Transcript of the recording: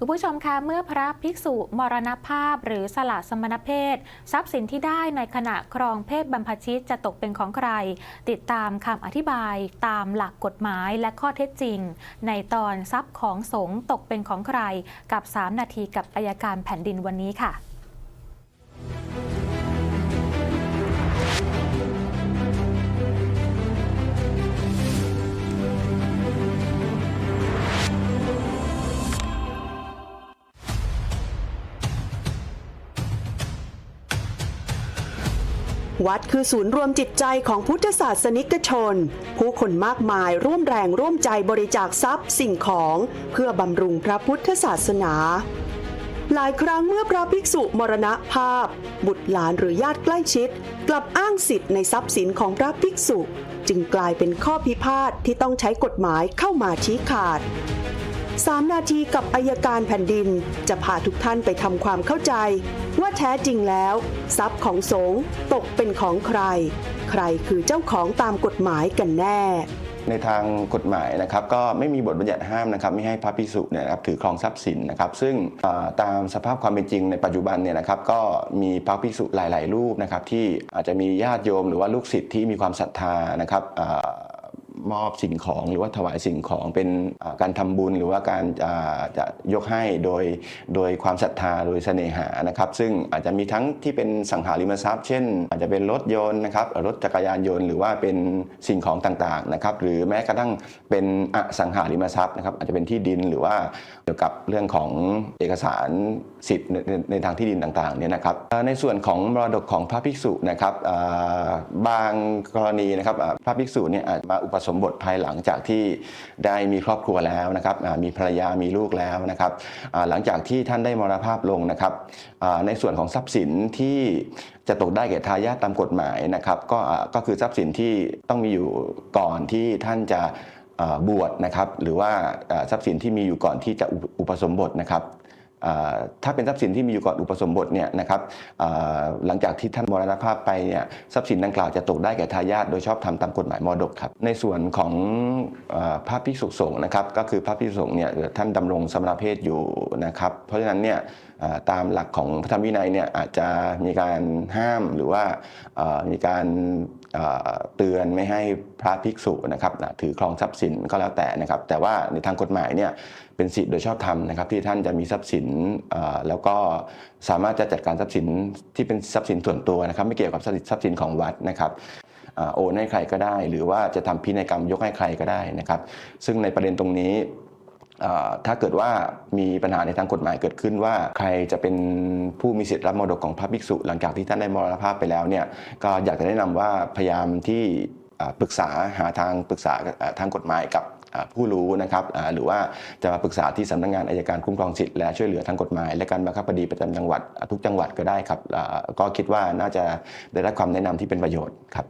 คุณผู้ชมคะเมื่อพระภิกษุมรณภาพหรือสละสมณเพศ ทรัพย์สินที่ได้ในขณะครองเพศบรรพชิตจะตกเป็นของใคร ติดตามคำอธิบายตามหลักกฎหมายและข้อเท็จจริง ในตอนทรัพย์ของสงฆ์ตกเป็นของใคร กับ 3 นาทีกับอายการแผ่นดินวันนี้ค่ะ วัดคือศูนย์รวมจิตใจของพุทธศาสนิกชน ผู้คนมากมายร่วมแรงร่วมใจบริจาคทรัพย์สิ่งของเพื่อบำรุงพระพุทธศาสนา หลายครั้งเมื่อพระภิกษุมรณภาพ บุตรหลานหรือญาติใกล้ชิด กลับอ้างสิทธิ์ในทรัพย์สินของพระภิกษุ จึงกลายเป็นข้อพิพาทที่ต้องใช้กฎหมายเข้ามาชี้ขาด 3 นาทีกับอายการแผ่นดิน จะพาทุกท่านไปทำความเข้าใจ ว่าแท้จริงแล้ว ทรัพย์ของสงฆ์ตกเป็นของใคร ใครคือเจ้าของตามกฎหมายกันแน่ ในทางกฎหมายนะครับก็ไม่มีบทบัญญัติห้ามนะครับไม่ให้พระภิกษุเนี่ยนะครับถือครองทรัพย์สินนะครับ ซึ่งตามสภาพความเป็นจริงในปัจจุบันเนี่ยนะครับก็มีพระภิกษุหลาย ๆ รูปนะครับที่อาจจะมีญาติโยมหรือว่าลูกศิษย์ที่มีความศรัทธานะครับ มอบสิ่งของหรือว่าถวายสิ่งของเป็นการทำบุญหรือว่าการอ่าจะยกให้โดยโดยความศรัทธาโดยเสน่หานะครับซึ่งอาจจะมีทั้งที่เป็นสังหาริมทรัพย์ เช่น อาจจะเป็นรถยนต์นะครับรถจักรยานยนต์หรือว่าเป็นสิ่งของต่างๆนะครับหรือแม้กระทั่งเป็นอสังหาริมทรัพย์นะครับอาจจะเป็นที่ดินหรือว่าเกี่ยวกับเรื่องของเอกสารสิทธิ์ในทางที่ดินต่างๆเนี่ยนะครับในส่วนของมรดกของพระภิกษุนะครับบางกรณีนะครับพระภิกษุเนี่ยอาจมาอุปสมบทภายหลังจากที่ได้มีครอบครัวแล้วนะครับมีภรรยามีลูกแล้วนะครับหลังจากที่ท่านได้มรณภาพลงนะครับในส่วนของทรัพย์สินที่จะตกได้แก่ทายาทตามกฎหมายนะครับก็ก็คือทรัพย์สินที่ต้องมีอยู่ก่อนที่ท่านจะบวชนะครับหรือว่าทรัพย์สินที่มีอยู่ก่อนที่จะอุปสมบทนะครับ ถ้าเป็นทรัพย์สินที่มีอยู่ก่อนอุปสมบทเนี่ยนะครับหลังจากที่ท่านมรณภาพไปเนี่ยทรัพย์สินดังกล่าวจะตกได้แก่ทายาทโดยชอบธรรมตามกฎหมายมรดกครับในส่วนของอพระภิกษุสงฆ์นะครับก็คือพระภิกษุสงฆ์เนี่ยท่านดำรงสมณเพศอยู่นะครับเพราะฉะนั้นเนี่ยตามหลักของพระธรรมวินัยเนี่ยอาจจะมีการห้ามหรือว่ามีการ เตือนไม่ให้พระภิกษุนะครับถือครองทรัพย์สินก็แล้วแต่นะครับ แต่ว่าในทางกฎหมายเนี่ยเป็นสิทธิโดยชอบธรรมนะครับ ที่ท่านจะมีทรัพย์สินแล้วก็สามารถจะจัดการทรัพย์สินที่เป็นทรัพย์สินส่วนตัวนะครับ ไม่เกี่ยวกับทรัพย์สินของวัดนะครับโอนให้ใครก็ได้ หรือว่าจะทำพินัยกรรมยกให้ใครก็ได้นะครับ ซึ่งในประเด็นตรงนี้ ถ้าเกิดว่ามีปัญหาในทางกฎหมายเกิดขึ้นว่า ใครจะเป็นผู้มีสิทธิ์รับมรดกของพระภิกษุ หลังจากที่ท่านได้มรณภาพไปแล้วเนี่ยก็อยากจะแนะนำว่าพยายามที่ปรึกษาหาทางปรึกษาทางกฎหมายกับผู้รู้นะครับหรือว่าจะมาปรึกษาที่สำนักงานอายการคุ้มครองสิทธิ์และช่วยเหลือทางกฎหมาย และการบังคับคดีประจำจังหวัดทุกจังหวัดก็ได้ครับก็คิดว่าน่าจะได้รับความแนะนำที่เป็นประโยชน์ครับ